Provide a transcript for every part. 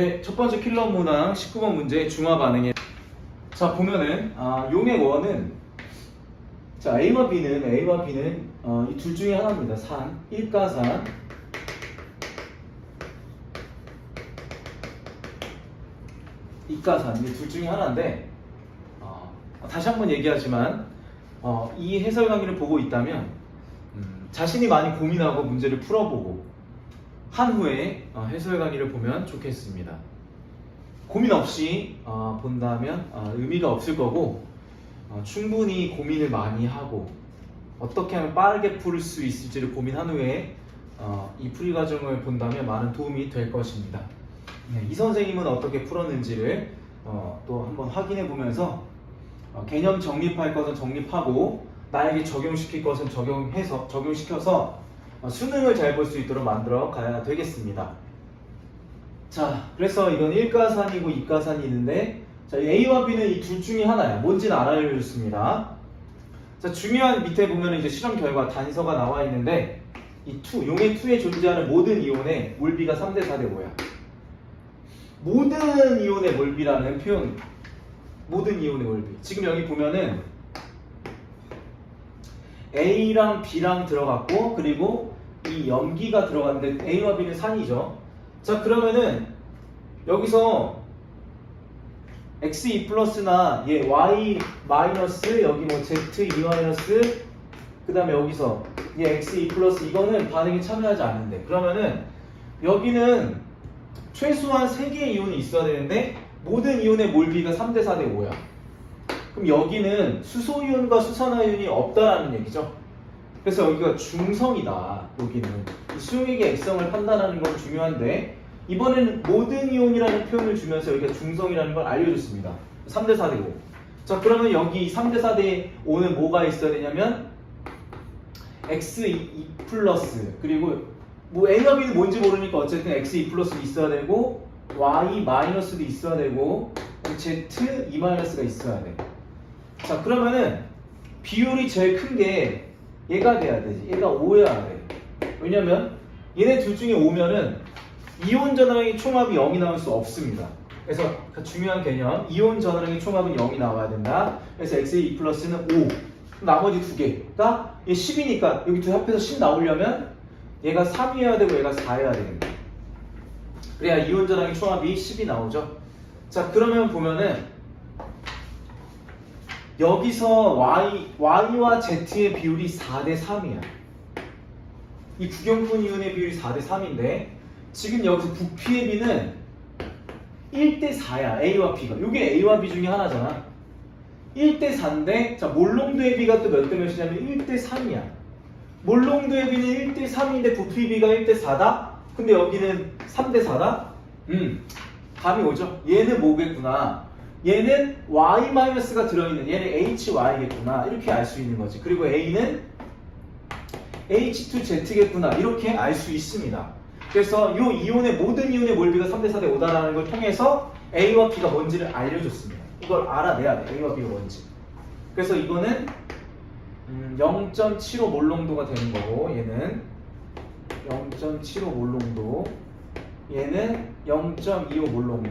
네, 첫 번째 킬러 문항 19번 문제 중화 반응에 자 보면은 아, 용의 원은 자 A와 B는 A와 B는 어, 이 둘 중에 하나입니다. 산, 일가산. 이가산 이 둘 중에 하나인데 어, 다시 한번 얘기하지만 어, 이 해설 강의를 보고 있다면 음, 자신이 많이 고민하고 문제를 풀어보고 한 후에 어, 해설 강의를 보면 좋겠습니다. 고민 없이 어, 본다면 어, 의미가 없을 거고 어, 충분히 고민을 많이 하고 어떻게 하면 빠르게 풀 수 있을지를 고민한 후에 어, 이 풀이 과정을 본다면 많은 도움이 될 것입니다. 네, 이 선생님은 어떻게 풀었는지를 어, 또 한번 확인해 보면서 어, 개념 정립할 것은 정립하고 나에게 적용시킬 것은 적용해서 적용시켜서 어, 수능을 잘 볼 수 있도록 만들어 가야 되겠습니다. 자, 그래서 이건 일가산이고 이가산이 있는데 자, 이 A와 B는 이 둘 중에 하나야. 뭔지는 알아주셨습니다. 자, 중요한 밑에 보면 이제 실험 결과 단서가 나와 있는데 이 투, 용의 투에 존재하는 모든 이온의 몰비가 3대 4대 5야. 모든 이온의 몰비라는 표현 모든 이온의 몰비. 지금 여기 보면은 A랑 B랑 들어갔고 그리고 이 염기가 들어갔는데 A와 B는 산이죠. 자 그러면은 여기서 x2 플러스나 얘 y 마이너스 여기 뭐 z2 마이너스 그 다음에 여기서 얘 x2 플러스 이거는 반응에 참여하지 않는데 그러면은 여기는 최소한 3개의 이온이 있어야 되는데 모든 이온의 몰비가 3대 4대 5야 그럼 여기는 수소이온과 수산화이온이 없다라는 얘기죠? 그래서 여기가 중성이다 여기는. 이 수용액의 액성을 판단하는 건 중요한데 이번에는 모든 이온이라는 표현을 주면서 여기가 중성이라는 걸 알려줬습니다. 3대 4대 5 자 그러면 여기 3대 4대 5는 뭐가 있어야 되냐면 x2 플러스. 그리고 뭐 A와 B는 뭔지 모르니까 어쨌든 x2 플러스 있어야 되고 y 마이너스도 있어야 되고 z 2 마이너스가 있어야 돼. 자 그러면은 비율이 제일 큰 게 얘가 돼야 되지. 얘가 5여야 돼. 왜냐면 얘네 둘 중에 5면은 이온 전화량의 총합이 0이 나올 수 없습니다. 그래서 그 중요한 개념 이온 전화량의 총합은 0이 나와야 된다. 그래서 x2 플러스는 5. 나머지 두 개가 얘 10이니까 여기 두 합해서 10 나오려면 얘가 3이어야 되고 얘가 4여야 됩니다. 그래야 이온 전항의 총합이 10이 나오죠. 자, 그러면 보면은 여기서 y, y와 z의 비율이 4대 3이야. 이 구경꾼 이온의 비율이 4대 3인데 지금 여기서 부피의 비는 1대 4야. A와 B가. 이게 A와 B 중에 하나잖아. 1대 4인데 자, 몰롱도의 비가 또 몇 대 몇이냐면 1대 3이야. 몰롱도의 비는 1대 3인데 부피 비가 1대 4다? 근데 여기는 3대 4다? 음, 감이 오죠? 얘는 뭐겠구나. 얘는 y-가 들어있는 얘는 hy겠구나. 이렇게 알 수 있는 거지. 그리고 a는 h2z겠구나. 이렇게 알 수 있습니다. 그래서 이 이온의 모든 이온의 몰비가 3대 4대 5다라는 걸 통해서 a와 b가 뭔지를 알려줬습니다. 이걸 알아내야 돼. a와 b가 뭔지. 그래서 이거는 음, 0.75 몰롱도가 되는 거고 얘는 0.75 몰롱도 얘는 0.25 몰롱도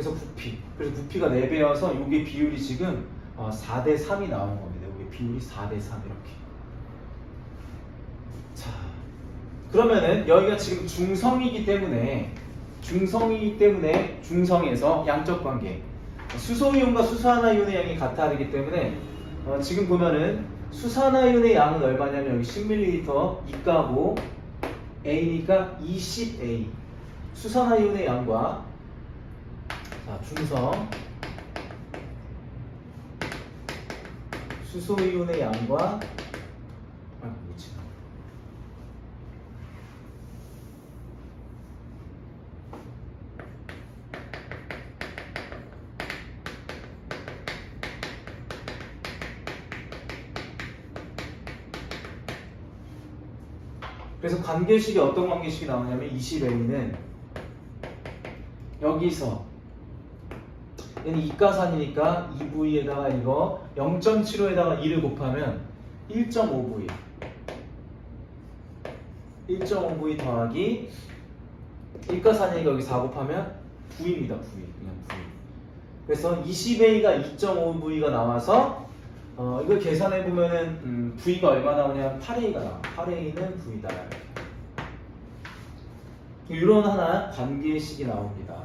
그래서 부피. 그래서 부피가 4배여서 이게 비율이 지금 어, 4대 3이 나오는 겁니다. 이게 비율이 4대 3 이렇게. 자 그러면은 여기가 지금 중성이기 때문에 중성이기 때문에 중성에서 양적 관계. 수소이온과 수산화이온의 양이 같아야 되기 때문에 어, 지금 보면은 수산화이온의 양은 얼마냐면 여기 10ml 이가고 A니까 20A 수산화이온의 양과 자, 중성 수소이온의 양과 아, 뭐지? 그래서 관계식이 어떤 관계식이 나오냐면 20A는 여기서 얘는 이가산이니까 2V에다가 이거 0.75에다가 2를 곱하면 1.5V 1.5V 더하기 1과 4니까 여기 4 곱하면 9입니다. 9이 그냥 9. 그래서 20A가 2.5V가 나와서 어, 이걸 계산해 보면은 음, V가 얼마 나오냐면 8A가 나와. 8A는 V다. 이런 하나 관계식이 나옵니다.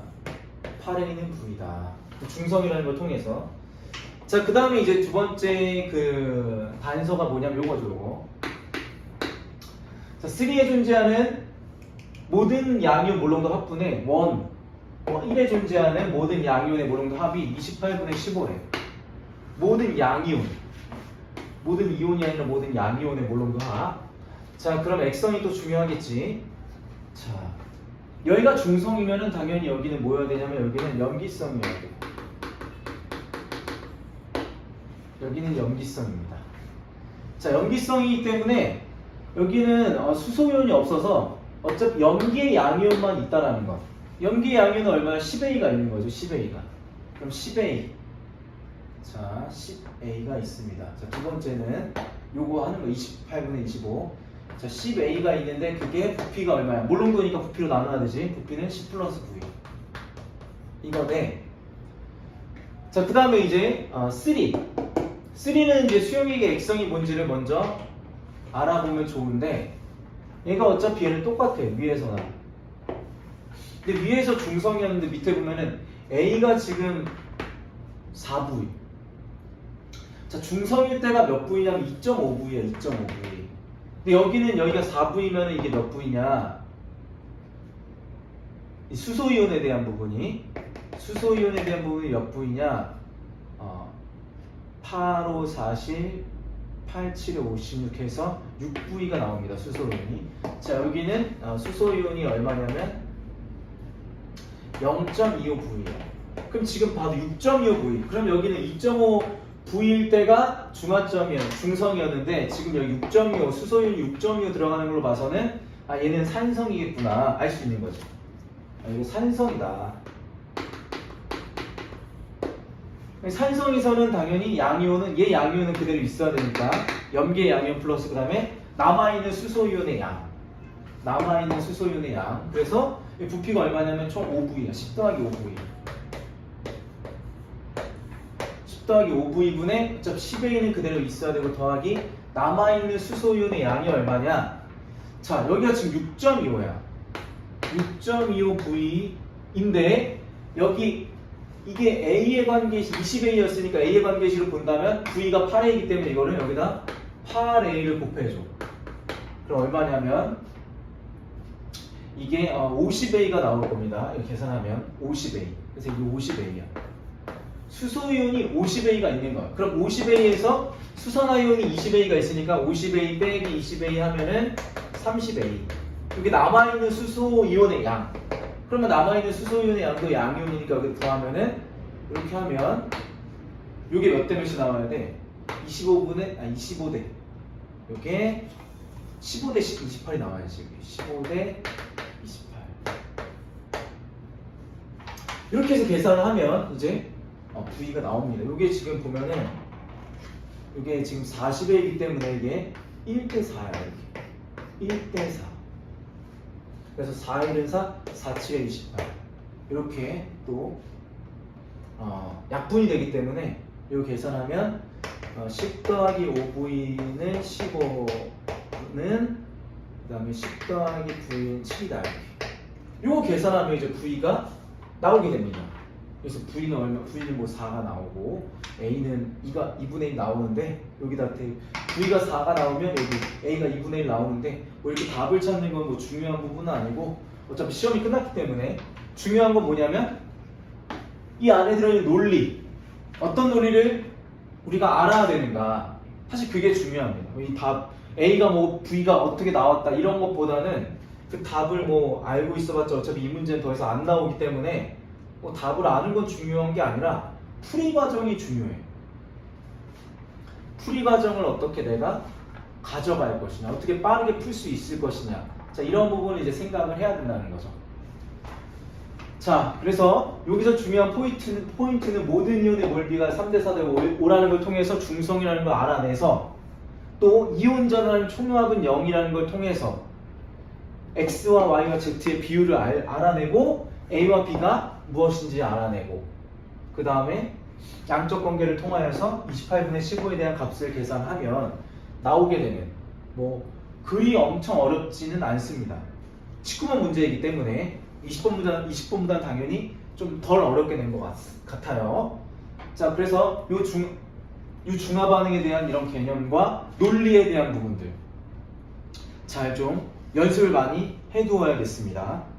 8A는 V다. 중성이라는 걸 통해서. 자, 그 다음에 이제 두 번째 그 단서가 뭐냐면 요거죠, 요거. 자, 3에 존재하는 모든 양이온 몰롱도 합분의 원, 어, 1에 존재하는 모든 양이온의 몰롱도 합이 28분의 15래. 모든 양이온, 모든 이온이 아니라 모든 양이온의 몰롱도 합. 자, 그럼 액성이 또 중요하겠지. 자, 여기가 중성이면은 당연히 여기는 뭐여야 되냐면 여기는 염기성이어야 돼. 여기는 염기성입니다. 자, 염기성이기 때문에 여기는 어, 수소이온이 없어서 어차피 염기의 양이온만 있다라는 거. 염기의 양이온은 얼마나 10A가 있는 거죠. 10A가. 그럼 10A. 자, 10A가 있습니다. 자, 두 번째는 요거 하는 거 28분의 25. 자, 10A가 있는데 그게 부피가 얼마야? 몰롱도니까 부피로 나눠야 되지. 부피는 10 플러스 9. 이거네. 자, 그 다음에 이제 어, 3. 3는 이제 수용액의 액성이 뭔지를 먼저 알아보면 좋은데 얘가 어차피 얘는 똑같아 위에서는 근데 위에서 중성이었는데 밑에 보면은 A가 지금 4V 자 중성일 때가 몇 V냐면 2.5V야 2.5V 근데 여기는 여기가 4V면 이게 몇이 수소이온에 대한 부분이 수소이온에 대한 부분이 몇 어, 8, 5, 40, 8, 7, 56 해서 6V가 나옵니다. 수소이온이. 자, 여기는 어, 수소이온이 얼마냐면 0.25V예요. 그럼 지금 봐도 6.25V. 그럼 여기는 2.5V일 때가 중화점이었, 중성이었는데 지금 여기 6.25, 수소이온이 6.25 들어가는 걸로 봐서는 아, 얘는 산성이겠구나. 알 수 있는 거죠. 아, 이거 산성이다. 산성에서는 당연히 양이온은 얘 양이온은 그대로 있어야 되니까 염계 양이온 플러스 그 다음에 남아있는 수소이온의 양. 남아있는 수소이온의 양. 그래서 이 부피가 얼마냐면 총 5V야. 10 더하기 5V 10 더하기 5V분의 어차피 10A는 그대로 있어야 되고 더하기 남아있는 수소이온의 양이 얼마냐? 자 여기가 지금 6.25야. 6.25V인데 여기 이게 A의 관계시 20A였으니까 A의 관계시로 본다면 V가 8A이기 때문에 이거를 여기다 8A를 곱해줘. 그럼 얼마냐면 이게 50A가 나올 겁니다. 이렇게 계산하면 50A. 그래서 이게 50A야. 수소이온이 50A가 있는 거야. 그럼 50A에서 수산화이온이 20A가 있으니까 50A 빼기 20A 하면은 30A. 여기 남아있는 수소이온의 양. 그러면 남아있는 수소이온의 양도 양이온이니까 여기 더하면은 이렇게 하면 요게 몇 대 몇이 나와야 돼? 25분의 아 25대. 요게 15대 28이 나와야지 여기 15대 28 이렇게 해서 계산을 하면 이제 어, V가 나옵니다. 요게 지금 보면은 요게 지금 40회이기 때문에 이게 1대 4야 이렇게. 1대 4 그래서 4, 1은 4, 4, 7에 28 이렇게 또 어, 약분이 되기 때문에 이거 계산하면 어, 10 더하기 5V는 15는 그 다음에 10 더하기 9는 7이다 이렇게. 이거 계산하면 이제 V가 나오게 됩니다 그래서 V는 얼마? V는 뭐 4가 나오고 A는 2가 2분의 1 나오는데 여기다 대 V가 4가 나오면 여기 A가 2분의 1 나오는데 뭐 이렇게 답을 찾는 건 뭐 중요한 부분은 아니고 어차피 시험이 끝났기 때문에 중요한 건 뭐냐면 이 안에 들어있는 논리 어떤 논리를 우리가 알아야 되는가 사실 그게 중요합니다 이 답 A가 뭐 V가 어떻게 나왔다 이런 것보다는 그 답을 뭐 알고 있어봤자 어차피 이 문제는 더 이상 안 나오기 때문에 뭐 답을 아는 건 중요한 게 아니라 풀이 과정이 중요해. 풀이 과정을 어떻게 내가 가져갈 것이냐 어떻게 빠르게 풀 수 있을 것이냐. 자 이런 부분을 이제 생각을 해야 된다는 거죠. 자, 그래서 여기서 중요한 포인트는, 포인트는 모든 이온의 몰비가 3대 4대 5라는 걸 통해서 중성이라는 걸 알아내서 또 이온 전환 총합은 0이라는 걸 통해서 x와 y와 z의 비율을 알, 알아내고 a와 b가 무엇인지 알아내고 그 다음에 양적 관계를 통하여서 28분의 15에 대한 값을 계산하면 나오게 되는 뭐 그리 엄청 어렵지는 않습니다. 19번 문제이기 때문에 20번보다 20번보다 당연히 좀 덜 어렵게 된것 같아요. 자, 그래서 요 중, 요 중화 반응에 대한 이런 개념과 논리에 대한 부분들 잘 좀 연습을 많이 해두어야겠습니다.